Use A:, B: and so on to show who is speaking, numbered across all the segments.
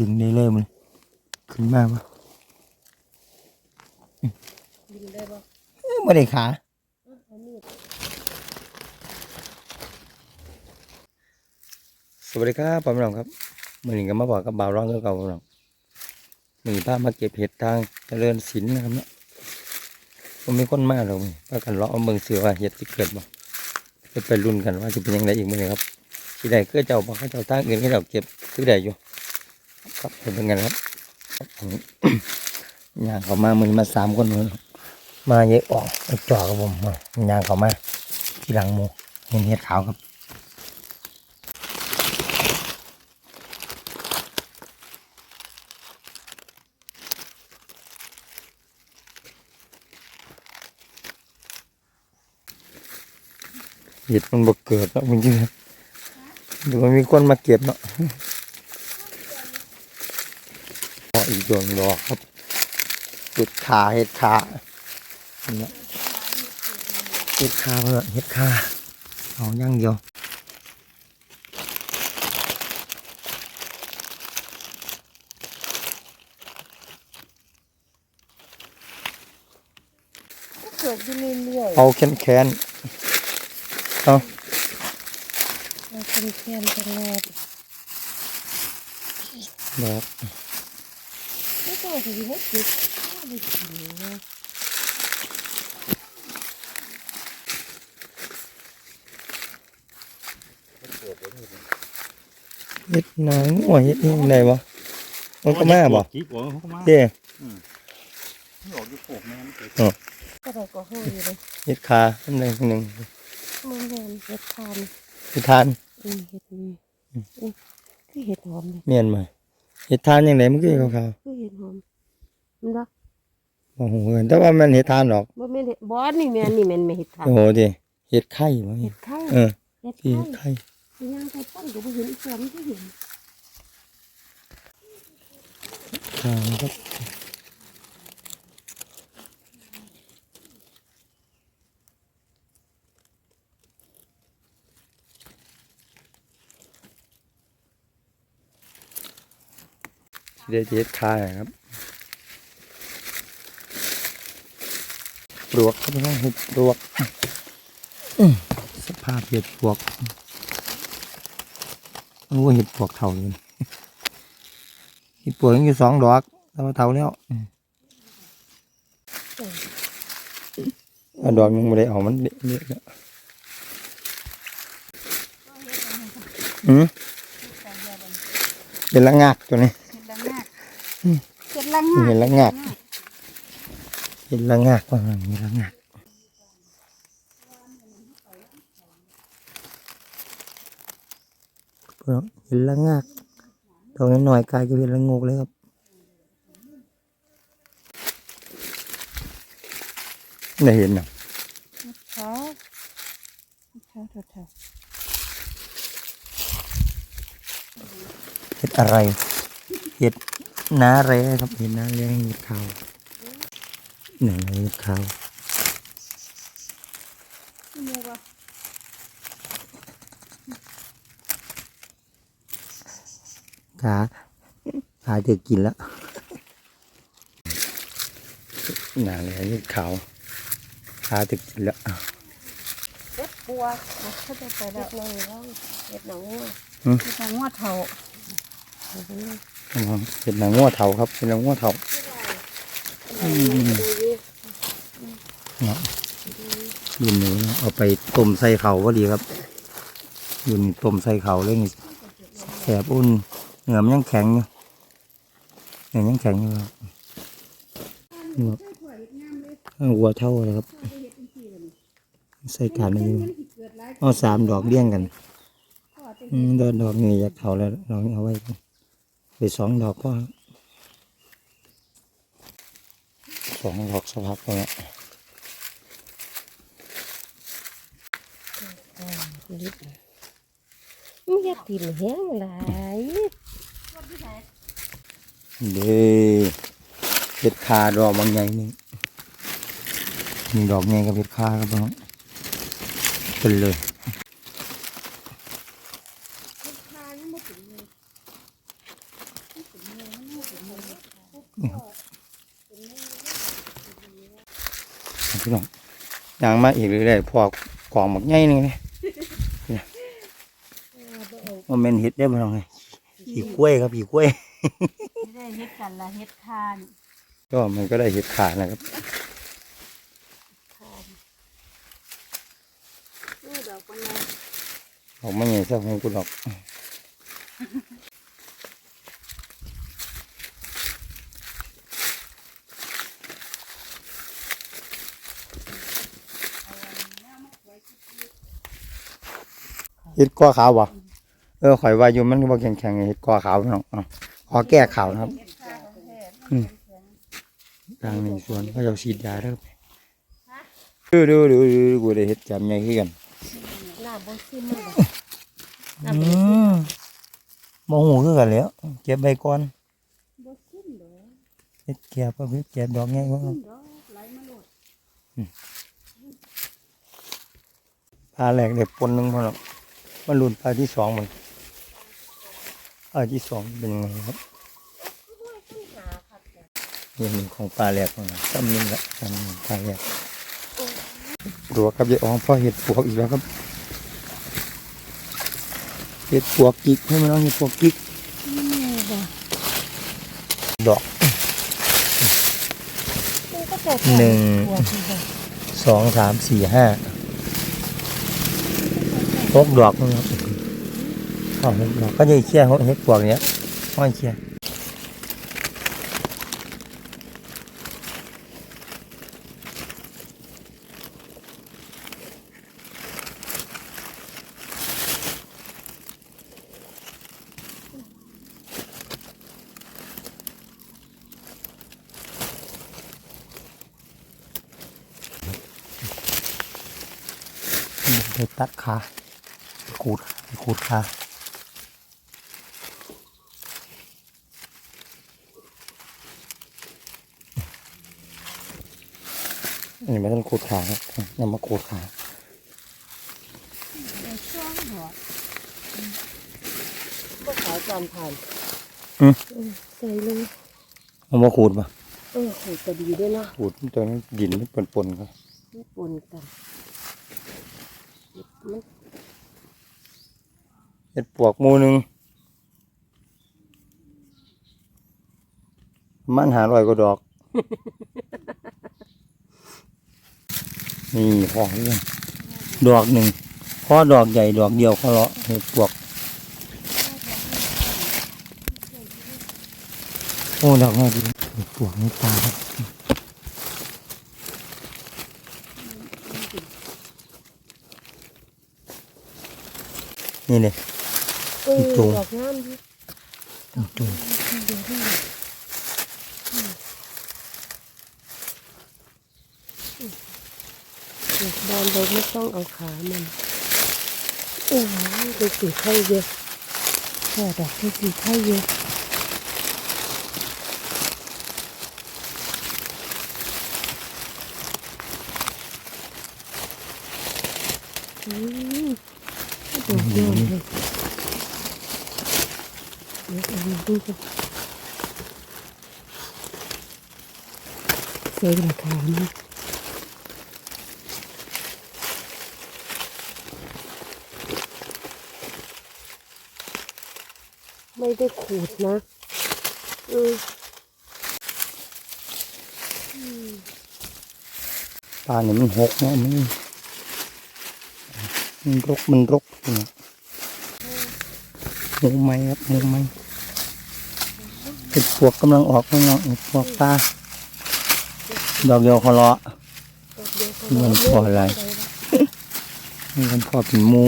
A: ดึงได้เลยมันขึ้นมาปะ
B: ยิงได้บ่
A: ไม่ได้ขา
B: เอามีด
A: สวัสดีครับพ่อแม่น้องครับมือหนึ่งก็มาบอกกับบ่าวร้องเก่าๆพ่อแม่น้องมือภาพมาเก็บเห็ดทางเจริญศิลป์นะครับเนาะมันมีคนมาหรอกพากันเลาะเอาเมืองเสือว่าเห็ดที่เกิดบ่ไปไปรุ่นกันว่าจะเป็นยังไงอีกมื้อนี้ครับที่ใดก็เจ้าบ่เขาเจ้าทางอื่นก็เจ้าเก็บคือใดอยู่ ครับเป็นไงครับย่างเขามามือมาสามคนมือมาเยอะออกจ่อกับผมย่างเขามาที่หลังหมูเห็นเห็ดขาวครับเห็ดมันบกเกิดเนาะจริงๆครับดูว่ามีคนมาเก็บเนาะพ ออีกดวงดอกครับเห็ดขาเห็ดขาเนี่ยเห็ดขาเพื่อเห็ดขาเอาอย่างเดียว
B: ก็เกิดอยู่เรื่อยๆ
A: เอาแขนแขนเอา
B: เอาเป็นแคนตลอด
A: แบบ
B: ไม่ต้องสิให้กินเอาไปกินนะ
A: เห็ดหนังหัวเห็ดนี่ยังไงวะมันก็มาบ่
C: จีบหัวก็มา
A: เด้
C: ไม่ออกอยู่โขกแม่เกิด
B: ก็ได้ก็ห้อยอเลย
A: เห็ดขาอันใดอันหนึ่ง
B: มันแม่นเห็ดทาน
A: เห็ดทาน
B: อืมเห็ดนี่อืมคือเห็ดหอมเลย
A: เมียนมา เห็ดทานยังไงมันก็ขาว
B: คือเห็ดหอมมันละ
A: ๆโอ้โหแต่ว่ามันเห็ดทานหรอก
B: บ่แม่นเห็ดบอสนี่แม่นนี่แม่นไม่เห็ดทาน
A: โอ้โหดิเห็ดไข่วะ
B: เห็ดไข่
A: เออ
B: เห็ด
A: ที่
B: ไข่
A: เห็ดไข่
B: ย่างไปปั้นก็บ่เห็นเสือมันก็เห็น
A: ทางครับ เดี๋ยวจะเห็ดคายครับปลวกครับพี่น้องเห็ดปลวกอื้อสภาพเห็ดปลวกโอ้เห็ดปลวกเท่าเลยเห็ดปลวกยังอยู่สองดอกแต่ว่าเท่าแล้วอืมอะดอกยังไม่ได้เอามันเละๆแล้วอืมเป็นละงากตัวนี้
B: เห็ดละงาก เห็ดละงาก
A: เห็นละงากเห็นละงากว่ามันมีละงากเพิ่นเห็นละงากดอกน้อยๆกลายจะเป็นละงกเลยครับได้เห็นนะ
B: ขอเท่าเท่าเท่า
A: เห็ดอะไร เห็ด นาแร้ครับเห็ดนาแร้เห็ดขาวไหนเห็ดขาว
B: หมูว่า
A: ขาขาเธอกินแล้วหนาแร้เห็ดขาวขาเธอกินแล้ว
B: เห็ดปัวเขาจะไปแล้วน้องร้องเห็ดหนังงัว
A: อืม
B: เห็ดหนังงัวเท่า
A: เห็ดนางง้อเถาครับเห็ดนางง้อเถารุ่นนี้เนาะเอาไปต้มใส่เขาก็ดีครับรุ่นต้มใส่เขาเลยนี่แสบอุ่นเหงื่อมนยังแข็งอยู่เหงื่อยังแข็งอยู่ครับหัวัวเท่าเลยครับใส่การมาอยู่เอาสามดอกเลี้ยงกันดอกดอกนี้อยากเถาแล้วดอกนี้เอาไว้ ไปสองดอกก็สองดอกสภาพก็เนี่ย
B: ลิบมันจะติ่มแห้งหลาย
A: เด้เห็ดคาดอกบางใหญ่นี่มีดอกใหญ่กับเห็ดคาครับน้องเป็นเลย นี่ครับพี่น้อง ยางมาอีกเรื่อยๆพอกกล่องหมกใหญ่หนึงเลยว่าแม่นเห็ดได้บ่น้องเลยผีกล้วยครับผีกล้วย
B: ไม่ได้เฮ็ดกันละเฮ็ดคาน
A: ก็มันก็ได้เห็ดขาดนะครับ
B: คานนี่ดอกมันนะ
A: ออกมาใหญ่ซะของกูดอก เห็ดกอขาวบ่เออข่อยว่าอยู่มันบ่แข็งๆเห็ดกอขาวพี่น้องอะขอแก้ขาวนะครับ
B: เฮ็ดคานของแท้
A: อืมทางในสวนเขาจะฉีดยาเด้อดูดูดูดูกูได้เห็ดจำใหญ่ขึ้กัน
B: น้ำบ่ซึม
A: อืมมองหูคือกันแล้วเก็บใบก่อนเห็ดแก็บก็คือเก็บดอกใหญ่ก็
B: ซึมอกไหลมาโลด
A: ปลาแหลกเด็กปนหนึ่งพอหรอก มันรุ่นปลาที่สองมันปลาที่สองเป็นยังไงครับ
B: หาครับจ้ะ
A: นี่มันของปลาแหลกมันนะซ้ำนึงละซ้ำนึงปลาแหลกรัวครับยายอองพ่อเห็ดปวกอีกแล้วครับ เห็ดปวกกิกให้มันน้องเห็ดปวกกิก
B: นี่บ่
A: ดอก
B: มันก็ปวด
A: หนึ่ง
B: ปวดอยู่บ่
A: สองสามสี่ห้า หกดอกนะครับอ๋อหกดอกก็จะเชี่ยเห็ดปวกเนี้ยห้อยเชี่ยไปตัดขา ขูดขูดขาอันนี้ไม่ต้องขูดขาครับยังมาขูดขา
B: ในช่วงหัวบ่ขาวจอมผ่าน
A: อืม
B: เออใส่เลย
A: เอามาขูดป่ะ
B: เออขูดก็ดีด้วยนะ
A: ขูดตัวนั้นดินมันปนๆครับ
B: มันปนกันมัน
A: เห็ดปวกหมูหนึ่งประมันหาร้อยกว่าดอก นี่พอเรื่องดอกหนึ่งพอดอกใหญ่ดอกเดียวเขาเลาะเห็ดปวก โอ้ดอกน่าดีเห็ดปวกนี่ตาครับนี่เลย
B: เออ
A: จุ่ม
B: ดอกงามดิ
A: จุ่ม
B: ดอกบานเราไม่ต้องเอาขามันโอ้โหดูสีไข่เยอะแค่ดอกดูสีไข่เยอะอืมดอกเยอะเลยเดี๋ยว เอามาดูกันใส่ราคามันไม่ได้ขูดนะ อืม
A: ปลาเนี่ยมันหกเนาะมันมันรกมันรกเนี่ยหมูไหมครับหมูไหม ห็ดปวกกำลังออกข้างนอกเห็ดปวกปลาดอกเดียวเขาเลาะมันพออะไรมันพอเป็นมู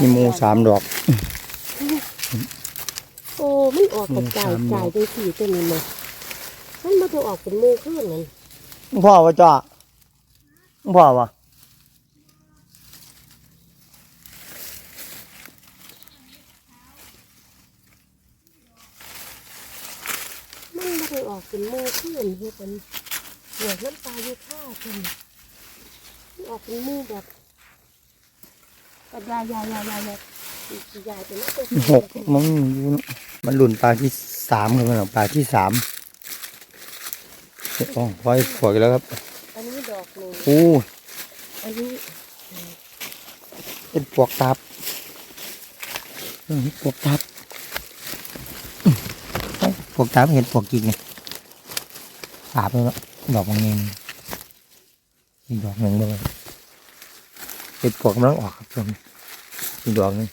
A: มีมูสามดอก
B: โอ้มันออกกระจายจ่า
A: ยก
B: จังสี่ตัวนี้มามันมาตัวออกเป็นมูขึ้นนั่น
A: พ่อวะจ้า พ่อวะ
B: มันมาตัวออกเป็นหมูขึ้นเฮ็ดเป็นหัวน้ำตาอยู่ข้าจังมันออกเป็นหมูแบบกับยายยายยายยายยายยายเป็นลูก
A: หกมันอยู่เนอะมันหลุนปลาที่สามครับมันปลาที่สามโอ้พอยฝอยแล้วครับ โอ้
B: อันนี้
A: เป็นปวกตับปวกตับเอ้ยปวกตับเห็นปวกจริงไงสาบแล้วดอกมันเองอีดอกหนึ่งเลยเป็นปวกกำลังออกครับชมอีดอกหนึง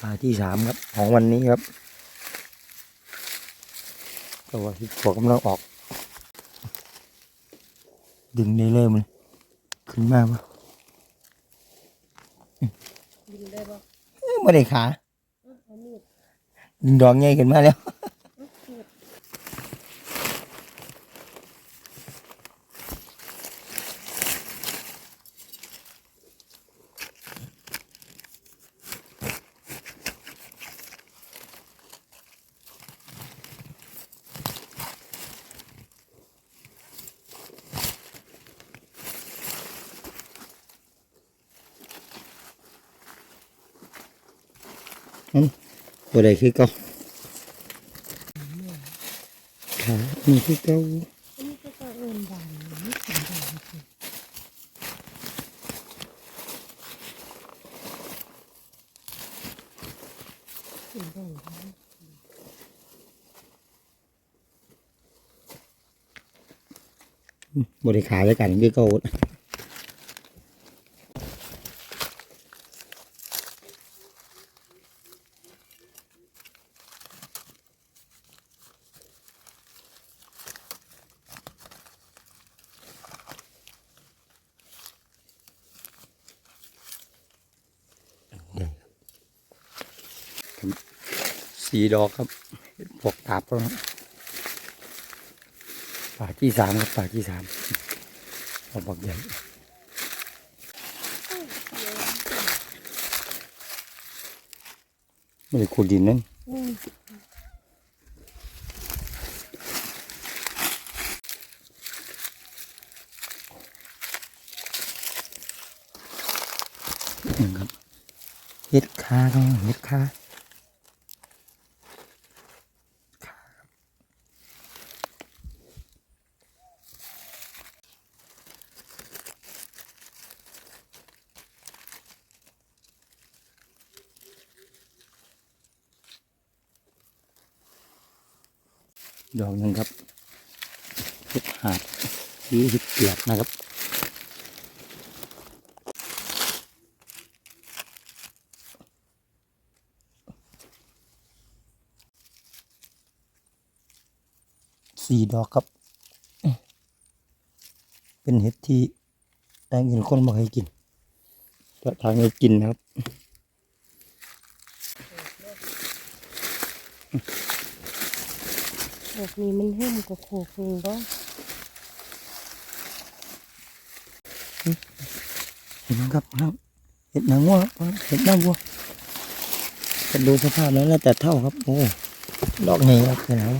A: ปลาที่สามครับของวันนี้ครับ ก็ว่าที่ปวกกำลังออกดึงได้เลยมันขึ้นมาปะ
B: บินได้ปะ
A: เอ้ยไม่ได้ขา
B: อันนี้
A: ดึงดอกใหญ่ขึ้นมาแล้ว ตัวใดคือเก่าขานี่คือเก่า
B: อันนี้ก็จะเอินบานนี่สีแดงสิสีแดง
A: บริขาด้วยกันคือเก่า สีดอกครับปกตาบแล้วนะป่าที่สามครับป่าที่สามเอาบอกใหญ่ไม่ได้ขุดดินนั่นหนึ่งครับเห็ดคาครับเห็ดคา ดอกหนึ่งครับเห็ดหาดหรือเห็ดเปียกนะครับสี่ดอกครับ เป็นเห็ดที่ได้เงินคนมาให้กินจะทางให้กินนะครับ
B: ดอกนี้มันเห็มกว่าโขกหนึ่งบ่
A: เห็นไหมครับครับเห็ดนางวัวเห็ดนางวัวจะดูสภาพแล้วแล้วแต่เท่าครับ โอ้ดอกนี้ครับเห็นแล้ว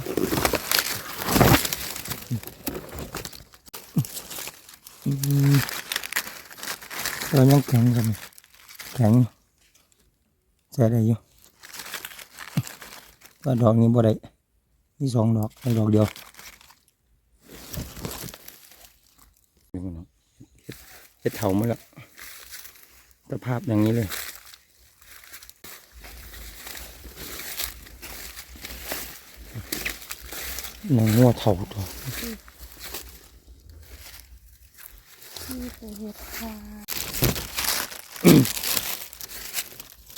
A: เรายังแข็งกันแข็งใส่ได้อยู่ว่าดอกนี้บ่ได้ มีสองดอกได้ดอกเดียวเห็ดเถามาแล้วสภาพอย่างนี้เลยนางงัวเถาตัว
B: นี่เป็นเห็ดคา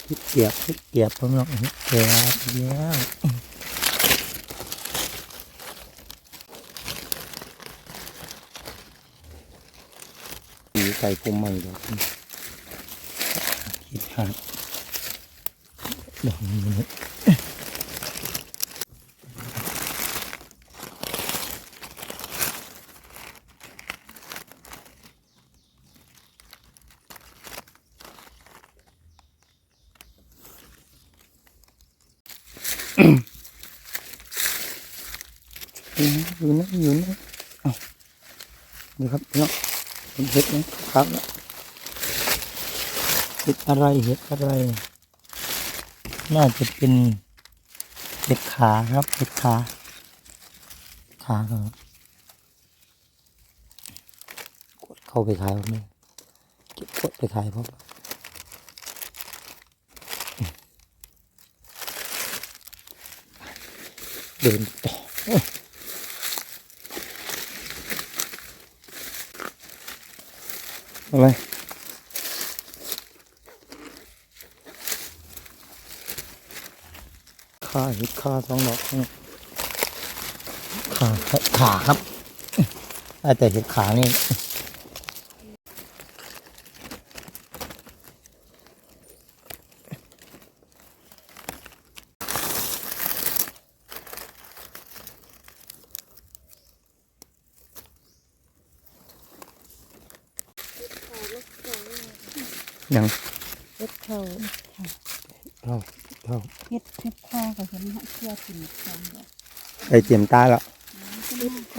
A: เห็ดเกียบเห็ดเกียบพร้อมแล้วเห็ดเกียบเยอะ สีใส่ผมใหม่ดอกนี้เห็ดหาดดอกนี้อยู่นะอยู่นะอยู่นะเอาดูครับเนาะ ห็นเห็ดไหมครับเห็ดอะไรเห็ดอะไร น่าจะเป็นเห็ดขาครับเห็ดขาขาครับกดเข้าไปขายผมเลยเก็บกดไปขายเพราะเดินต่อ อะไรขาเห็ดขาสองดอกขาขาครับได้แต่เห็ดขานี่ ยัง
B: เฮ็ดเข้า
A: เท่าเท่า
D: เฮ็ดเฮ็ดข้าวกับเห็นฮะเชื่อถึงความแบบ
A: ไปเตรียมตาแล้ว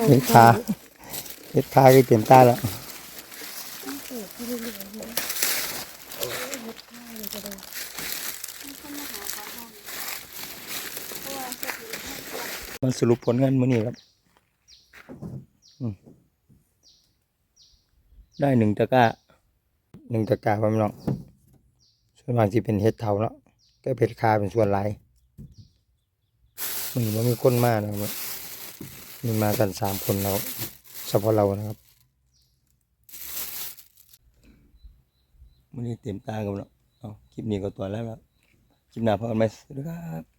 A: เห็ดขาเห็ดขาก็เตรียมตาแล้วมันสรุปผลงานมื้อนี้ครับอืมได้หนึ่งตะกร้า หนึ่งตะกาครับพี่น้องส่วนมากที่เป็นเห็ดเทาแล้วก็เห็ดคาเป็นส่วนหลายมันว่ามีคนมากนะครับมีมากันสามคนเราเฉพาะเรานะครับมื้อนี้เต็มตากันแล้วเอาคลิปนี้ก็ตัวแล้วแล้วคลิปหน้าพบกันไหมสวัสดีครับ